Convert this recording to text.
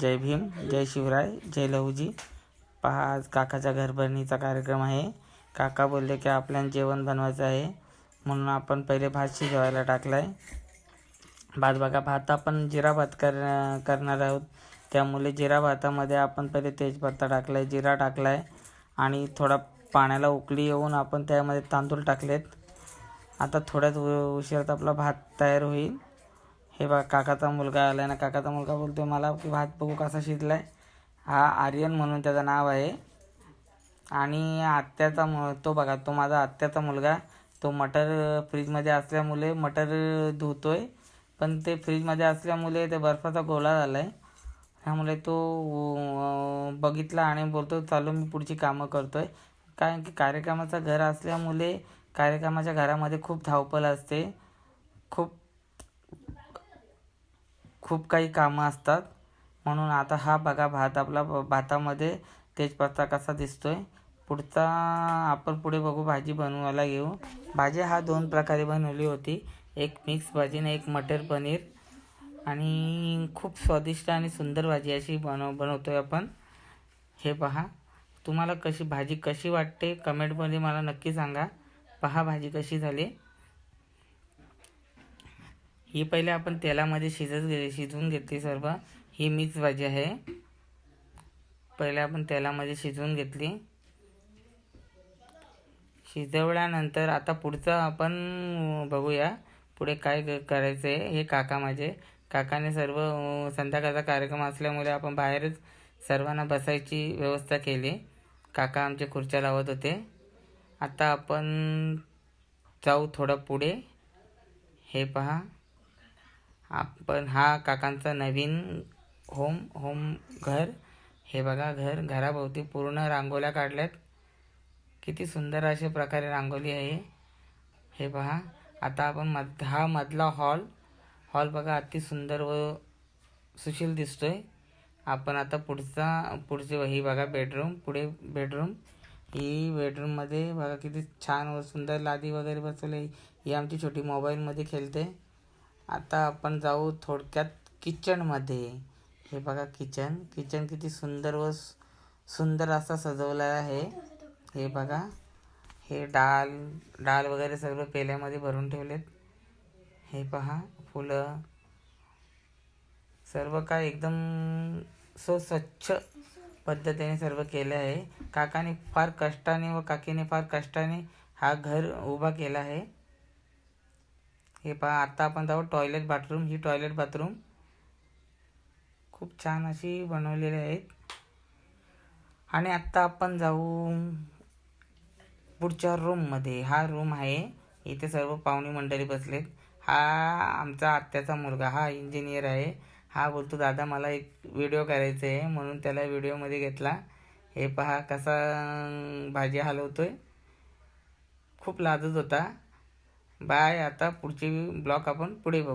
जय भीम जय शिवराय जय लहूजी. पहा आज काकाच्या घरभरणीचा कार्यक्रम आहे. काका बोलले की आपल्याला जेवण बनवायचं आहे. म्हणून आपण पहिले भात शिजवायला टाकला आहे भात बघा भात आपण जिरा भात कर करणार आहोत. त्यामुळे जिरा भातामध्ये आपण पहिले तेजपत्ता टाकला आहे जिरा टाकला आहे आणि थोडा पाण्याला उकळी येऊन आपण त्यामध्ये तांदूळ टाकलेत. आता थोड्याच उ- उशिरात आपला भात तयार होईल. हे बघा काकाचा मुलगा आला ना काकाचा मुलगा बोलतोय मला की भात बघू कसा शिजलाय. हा आर्यन म्हणून त्याचं नाव आहे. आणि आत्याचा मु तो बघा तो माझा आत्याचा मुलगा. तो मटर फ्रीजमध्ये असल्यामुळे मटर धुतोय. पण ते फ्रीजमध्ये असल्यामुळे ते बर्फाचा गोळा झाला आहे त्यामुळे तो बघितला आणि बोलतो चालू मी पुढची कामं करतोय. कारण की कार्यक्रमाचं घर असल्यामुळे कार्यक्रमाच्या घरामध्ये खूप धावपळ असते. खूप खूप काही कामं असतात. म्हणून आता हा बघा भात आपला भातामध्ये तेजपत्ता कसा दिसतो आहे पुढचा आपण पुढे बघू भाजी बनवायला घेऊ भाजी हा दोन प्रकारे बनवली होती. एक मिक्स भाजी आणि एक मटर पनीर. आणि खूप स्वादिष्ट आणि सुंदर भाजी अशी बनव बनवतो आहे आपण. हे पहा. तुम्हाला कशी भाजी कशी वाटते? कमेंटमध्ये मला नक्की सांगा. पहा भाजी कशी झाली. ही पहिले आपण तेलामध्ये शिजत गे शिजवून घेतली सर्व. ही मिक्स भाजी आहे. पहिले आपण तेलामध्ये शिजवून घेतली. शिजवल्यानंतर आता पुढचं आपण बघूया. पुढे काय क- करायचं आहे हे काका माझे. काकाने सर्व संध्याकाळचा कार्यक्रम असल्यामुळे आपण बाहेरच सर्वांना बसायची व्यवस्था केली. काका आमचे खुर्च्या लावत होते. आता आपण जाऊ थोडं पुढे. हे पहा. आपण हा काकांचा नवीन होम होम घर. हे बघा घर घराभोवती पूर्ण रांगोळ्या काढल्यात. किती सुंदर अशा प्रकारे रांगोळी आहे. हे पहा आता आपण मध हा मधला हॉल हॉल बघा अति सुंदर व सुशील दिसतोय. आपण आता पुढचा पुढची ही बघा बेडरूम पुढे बेडरूम ही बेडरूममध्ये बघा किती छान व सुंदर लादी वगैरे बसवली. ही आमची छोटी मोबाईलमध्ये खेळते. आता आपण जाऊ थोडक्यात किचनमध्ये. हे बघा किचन. किचन किती सुंदर व सुंदर असा सजवला आहे. हे बघा. हे डाल डाल वगैरे सर्व पेल्यामध्ये भरून ठेवलेत. हे पहा फुलं. सर्व काय एकदम सो स्वच्छ पद्धतीने सर्व केलं आहे. काकाने फार कष्टाने व काकीने फार कष्टाने हा घर उभा केला आहे. हे पहा आत्ता आपण जाऊ टॉयलेट बाथरूम ही टॉयलेट बाथरूम खूप छान अशी बनवलेली आहेत आणि आत्ता आपण जाऊ पुढच्या रूममध्ये हा रूम आहे. इथे सर्व पाहुणे मंडळी बसलेत. हा आमचा आत्याचा मुलगा हा इंजिनियर आहे. हा बोलतो दादा मला एक व्हिडिओ करायचा आहे म्हणून त्याला व्हिडिओमध्ये घेतला. हे पहा कसा भाजी हलवतो आहे खूप लाजत होता. बाय. आता पुढचे ब्लॉक आपण पुढे बघू.